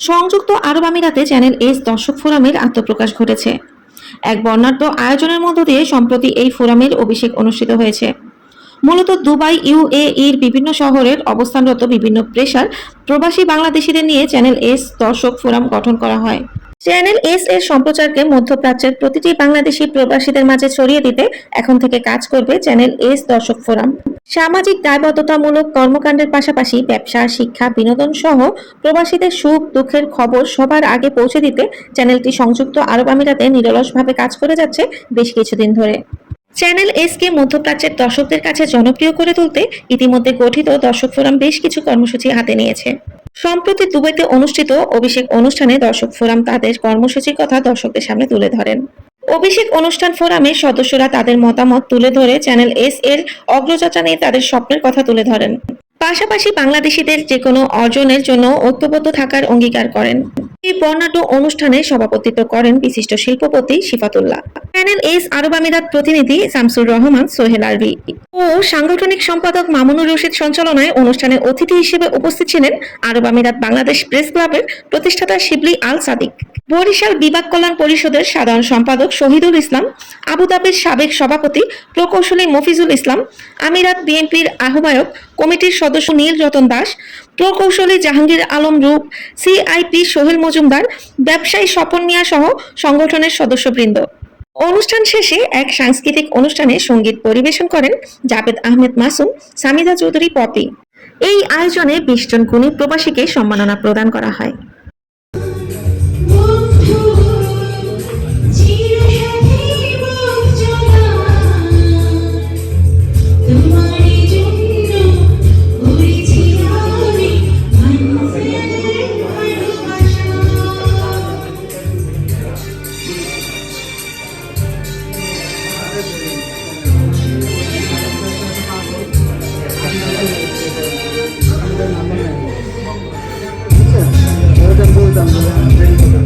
সংযুক্ত আরব আমিরাতে channel S দর্শক ফোরামের আত্মপ্রকাশ ঘটেছে। এক বর্ণাঢ্য আয়োজনের মধ্য দিয়ে সম্প্রতি এই ফোরামের অভিষেক অনুষ্ঠিত হয়েছে। মূলত দুবাই ইউএইর বিভিন্ন শহরের অবস্থানরত বিভিন্ন প্রেসার প্রবাসী বাংলাদেশিদের নিয়ে চ্যানেল এস দর্শক ফোরাম গঠন করা হয়। চ্যানেল এস এর সম্প্রচারকে মধ্যপ্রাচ্যের প্রতিটি বাংলাদেশি প্রবাসীদের মাঝে ছড়িয়ে দিতে এখন থেকে কাজ করবে চ্যানেল এস দর্শক ফোরাম। সামাজিক দায়বদ্ধতামূলক কর্মকাণ্ডের পাশাপাশি ব্যবসা, শিক্ষা, বিনোদন সহ প্রবাসীদের সুখ, দুঃখের খবর সবার আগে পৌঁছে দিতে চ্যানেলটি সংযুক্ত আরব আমিরাতে নিরলসভাবে কাজ করে যাচ্ছে বেশ কিছুদিন ধরে। চ্যানেল এস কে মধ্যপ্রাচ্যের দর্শকদের কাছে জনপ্রিয় করে তুলতে ইতিমধ্যে গঠিত দর্শক ফোরাম বেশ কিছু কর্মসূচি হাতে নিয়েছে। সম্প্রতি দুবাইতে অনুষ্ঠিত অভিষেক অনুষ্ঠানে দর্শক ফোরাম তাদের কর্মসূচির কথা দর্শকদের সামনে তুলে ধরেন। অভিষেক অনুষ্ঠান ফোরামের সদস্যরা তাদের মতামত তুলে ধরে চ্যানেল এস এর অগ্রযাত্রা নিয়ে তাদের স্বপ্নের কথা তুলে ধরেন। পাশাপাশি বাংলাদেশিদের যে কোনো অর্জনের জন্য ঐক্যবদ্ধ থাকার অঙ্গীকার করেন। এই বর্ণাঢ্য অনুষ্ঠানে সভাপতিত্ব করেন বিশিষ্ট শিল্পপতি শিফাতুল্লাহ। চ্যানেল এস আরব আমিরাত প্রতিনিধি শামসুর রহমান, সোহেল আরবি। ও সাংগঠনিক সম্পাদক মামুনুর রশিদ সঞ্চালনায় অনুষ্ঠানে অতিথি হিসেবে উপস্থিত ছিলেন আরব আমিরাত বাংলাদেশ প্রেস ক্লাবের প্রতিষ্ঠাতা শিবলি আল সাদিক। বরিশাল বিভাগ কল্যাণ পরিষদের সাধারণ সম্পাদক শহীদুল ইসলাম আবুধাবির সাবেক সভাপতি প্রকৌশলী মফিজুল ইসলাম, আমিরাত বিএনপির আহ্বায়ক কমিটির সদস্য নীল রতন দাস, প্রকৌশলী জাহাঙ্গীর আলম রূপ সিআইপি সোহেল মজুমদার, ব্যবসায়ী স্বপন মিয়া সহ সংগঠনের সদস্যবৃন্দ। অনুষ্ঠান শেষে এক সাংস্কৃতিক অনুষ্ঠানে সংগীত পরিবেশন করেন জাবেদ আহমেদ মাসুম, সামিদা চৌধুরী পপি। এই আয়োজনে বিশ জন গুণী প্রবাসীকে সম্মাননা প্রদান করা হয়। Thank you.